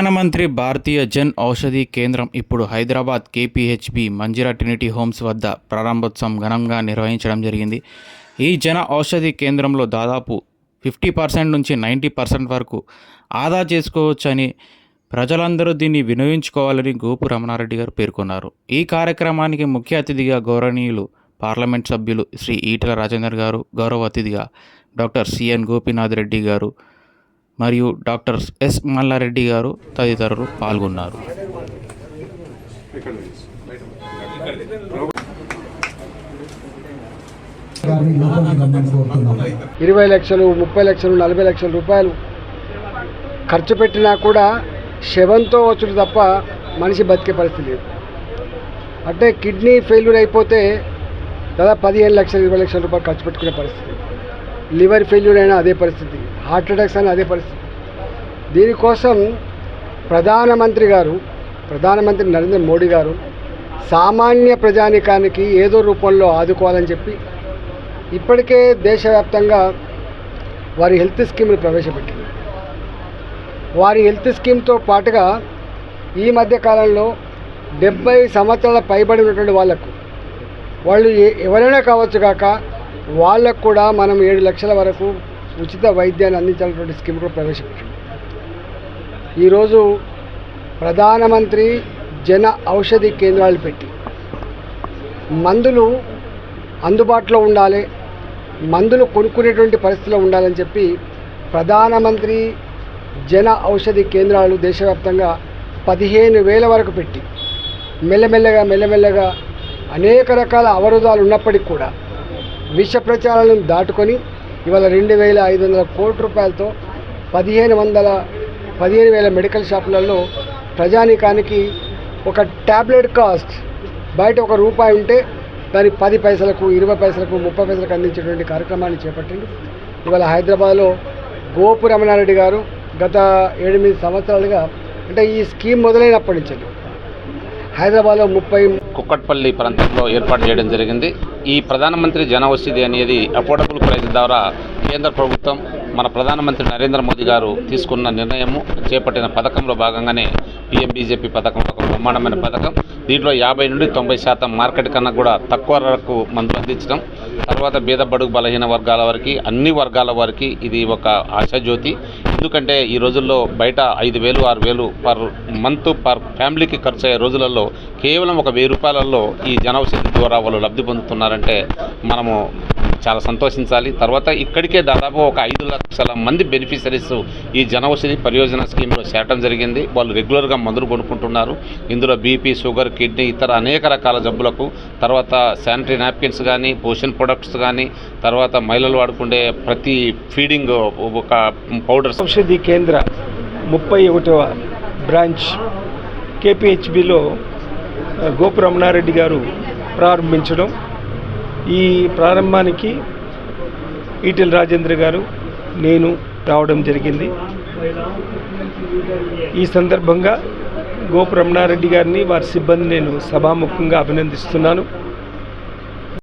ప్రధానమంత్రి భారతీయ జన్ ఔషధి కేంద్రం ఇప్పుడు Hyderabad KPHB Manjira trinity homes వద్ద ప్రారంభోత్సవం ఘనంగా నిర్వహించడం జరిగింది. ఈ జన ఔషధి కేంద్రంలో దాదాపు ఫిఫ్టీ పర్సెంట్ నుంచి నైంటీ పర్సెంట్ వరకు ఆదా చేసుకోవచ్చని ప్రజలందరూ దీన్ని వినియోగించుకోవాలని గోపు రమణారెడ్డి గారు పేర్కొన్నారు. ఈ కార్యక్రమానికి ముఖ్య అతిథిగా గౌరవనీయులు పార్లమెంట్ సభ్యులు శ్రీ ఈటల రాజేందర్ గారు గౌరవ అతిథిగా డాక్టర్ సిఎన్ గోపీనాథ్ రెడ్డి గారు మరియు డాక్టర్ ఎస్ మల్లారెడ్డి గారు తదితరులు పాల్గొన్నారు. ఇరవై లక్షలు ముప్పై లక్షలు నలభై లక్షల రూపాయలు ఖర్చు పెట్టినా కూడా శవంతో వచ్చుడు తప్ప మనిషి బతికే పరిస్థితి లేదు. అంటే కిడ్నీ ఫెయిల్యూర్ అయిపోతే దాదాపు పదిహేను లక్షలు ఇరవై లక్షల రూపాయలు ఖర్చు పెట్టుకునే పరిస్థితి. లివర్ ఫెయిల్యూర్ అయినా అదే పరిస్థితి హార్ట్ అటాక్స్ అయినా అదే పరిస్థితి. దీనికోసం ప్రధానమంత్రి గారు ప్రధానమంత్రి నరేంద్ర మోడీ గారు సామాన్య ప్రజానికానికి ఏదో రూపంలో ఆదుకోవాలని చెప్పి ఇప్పటికే దేశవ్యాప్తంగా వారి హెల్త్ స్కీమ్ని ప్రవేశపెట్టింది. వారి హెల్త్ స్కీమ్తో పాటుగా ఈ మధ్య కాలంలో డెబ్బై సంవత్సరాల పైబడి ఉన్నటువంటి వాళ్ళకు వాళ్ళు ఎవరైనా కావచ్చు కాక వాళ్ళకు కూడా మనం ఏడు లక్షల వరకు ఉచిత వైద్యాన్ని అందించాలన్నటువంటి స్కీమ్ కూడా ప్రవేశపెట్టింది. ఈరోజు ప్రధానమంత్రి జన ఔషధి కేంద్రాలు పెట్టి మందులు అందుబాటులో ఉండాలి మందులు కొనుక్కునేటువంటి పరిస్థితిలో ఉండాలని చెప్పి ప్రధానమంత్రి జన ఔషధి కేంద్రాలు దేశవ్యాప్తంగా పదిహేను వేల వరకు పెట్టి మెల్లమెల్లగా మెల్లమెల్లగా అనేక రకాల అవరోధాలు ఉన్నప్పటికీ కూడా విష ప్రచారాలను దాటుకొని ఇవాళ రెండు వేల ఐదు వందల కోట్ల రూపాయలతో పదిహేను వందల పదిహేను వేల మెడికల్ షాపులలో ప్రజానీకానికి ఒక ట్యాబ్లెట్ కాస్ట్ బయట ఒక రూపాయి ఉంటే దాని పది పైసలకు ఇరవై పైసలకు ముప్పై పైసలకు అందించేటువంటి కార్యక్రమాన్ని చేపట్టింది. ఇవాళ హైదరాబాద్లో గోపు రమణారెడ్డి గారు గత ఎనిమిది సంవత్సరాలుగా అంటే ఈ స్కీమ్ మొదలైనప్పటి నుంచి హైదరాబాద్లో ముప్పై కుక్కట్పల్లి ప్రాంతంలో ఏర్పాటు చేయడం జరిగింది. ఈ ప్రధానమంత్రి జన ఔషధి అనేది అఫోర్డబుల్ ప్రైస్ ద్వారా కేంద్ర ప్రభుత్వం మన ప్రధానమంత్రి నరేంద్ర మోదీ గారు తీసుకున్న నిర్ణయము చేపట్టిన పథకంలో భాగంగానే పిఎం బీజేపీ పథకం ఒక బ్రహ్మాండమైన పథకం. దీంట్లో యాభై నుండి తొంభై శాతం మార్కెట్ కన్నా కూడా తక్కువ ధరకు మందులు అందించడం. తర్వాత బీద బడుగు బలహీన వర్గాల వారికి అన్ని వర్గాల వారికి ఇది ఒక ఆశాజ్యోతి. ఎందుకంటే ఈ రోజుల్లో బయట ఐదు వేలు ఆరు వేలు పర్ మంత్ పర్ ఫ్యామిలీకి ఖర్చు అయ్యే రోజులలో కేవలం ఒక వెయ్యి రూపాయలలో ఈ జనౌషధి ద్వారా వాళ్ళు లబ్ధి పొందుతున్నారంటే మనము చాలా సంతోషించాలి. తర్వాత ఇక్కడికే దాదాపు ఒక ఐదు లక్షల మంది బెనిఫిషరీస్ ఈ జనౌషధి పరియోజన స్కీమ్లో చేరటం జరిగింది. వాళ్ళు రెగ్యులర్గా మందులు కొనుక్కుంటున్నారు. ఇందులో బీపీ షుగర్ కిడ్నీ ఇతర అనేక రకాల జబ్బులకు తర్వాత శానిటరీ నాప్కిన్స్ కానీ పోషన్ ప్రొడక్ట్స్ కానీ తర్వాత మహిళలు వాడుకుండే ప్రతి ఫీడింగ్ ఒక పౌడర్స్ ఔషధి కేంద్ర ముప్పై ఒకటవ బ్రాంచ్ కేపీహెచ్బిలో గోపు రమణారెడ్డి గారు ప్రారంభించడం ఈ ప్రారంభానికి ఈటెల రాజేంద్ర గారు నేను రావడం జరిగింది. ఈ సందర్భంగా గోపు రమణారెడ్డి గారిని వారి సిబ్బంది నేను సభాముఖంగా అభినందిస్తున్నాను.